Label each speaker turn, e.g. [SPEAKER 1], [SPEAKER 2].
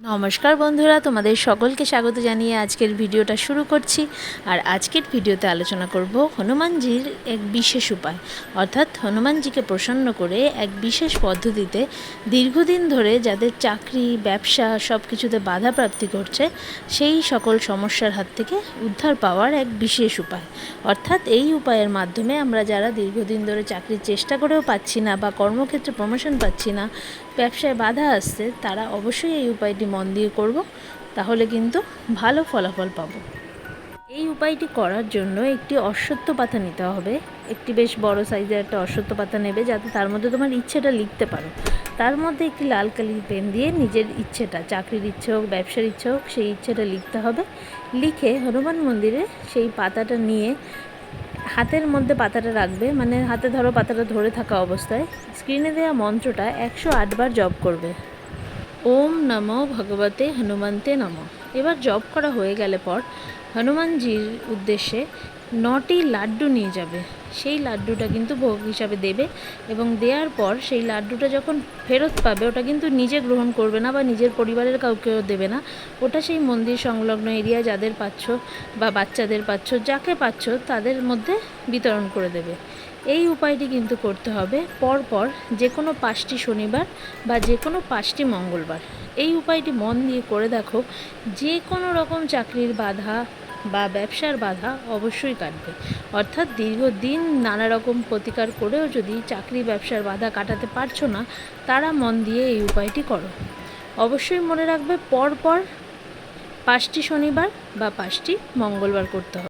[SPEAKER 1] নমস্কার বন্ধুরা, তোমাদের সকলকে স্বাগত জানিয়ে আজকের ভিডিওটা শুরু করছি। আর আজকের ভিডিওতে আলোচনা করব হনুমানজির এক বিশেষ উপায়। অর্থাৎ হনুমানজিকে প্রসন্ন করে এক বিশেষ পদ্ধতিতে দীর্ঘদিন ধরে যাদের চাকরি, ব্যবসা সব কিছুতে বাধা প্রাপ্তি করছে সেই সকল সমস্যার হাত থেকে উদ্ধার পাওয়ার এক বিশেষ উপায়। অর্থাৎ এই উপায়ের মাধ্যমে আমরা যারা দীর্ঘদিন ধরে চাকরির চেষ্টা করেও পাচ্ছি না বা কর্মক্ষেত্রে প্রমোশন পাচ্ছি না, ব্যবসায় বাধা আসছে, তারা অবশ্যই এই উপায়টি মন দিয়ে করব, তাহলে কিন্তু ভালো ফলাফল পাবো। এই উপায়টি করার জন্য একটি অশ্বত্থ পাতা নিতে হবে। একটি বেশ বড় সাইজের একটা অশ্বত্থ পাতা নেবে, যাতে তার মধ্যে তোমার ইচ্ছেটা লিখতে পারো। তার মধ্যে একটি লাল কালির পেন দিয়ে নিজের ইচ্ছেটা, চাকরির ইচ্ছে হোক, ব্যবসার ইচ্ছে হোক, সেই ইচ্ছেটা লিখতে হবে। লিখে হনুমান মন্দিরে সেই পাতাটা নিয়ে হাতের মধ্যে পাতাটা রাখবে মানে হাতে ধরো পাতাটা ধরে থাকা অবস্থায়। স্ক্রিনে দেওয়া মন্ত্রটা একশো আটবার জপ করবে। ওম নমো ভগবতে হনুমন্তে নম। এবার জপ করা হয়ে গেলে পর হনুমানজির উদ্দেশ্যে নটি লাড্ডু নিয়ে যাবে। সেই লাড্ডুটা কিন্তু ভোগ হিসাবে দেবে এবং দেওয়ার পর সেই লাড্ডুটা যখন ফেরত পাবে, ওটা কিন্তু নিজে গ্রহণ করবে না বা নিজের পরিবারের কাউকেও দেবে না। ওটা সেই মন্দির সংলগ্ন এরিয়া যাদের পাচ্ছ বা বাচ্চাদের পাচ্ছ, যাকে পাচ্ছ তাদের মধ্যে বিতরণ করে দেবে। এই উপায়টি কিন্তু করতে হবে পরপর যে কোনো পাঁচটি শনিবার বা যে কোনো পাঁচটি মঙ্গলবার। এই উপায়টি মন দিয়ে করে দেখো যে কোনো রকম চাকরির বাধা বা ব্যবসার বাধা অবশ্যই কাটবে। অর্থাৎ দীর্ঘদিন নানা রকম প্রতিকার করেও যদি চাকরি ব্যবসার বাধা কাটাতে পারছ না, তারা মন দিয়ে এই উপায়টি করো। অবশ্যই মনে রাখবে পরপর পাঁচটি শনিবার বা পাঁচটি মঙ্গলবার করতে হবে।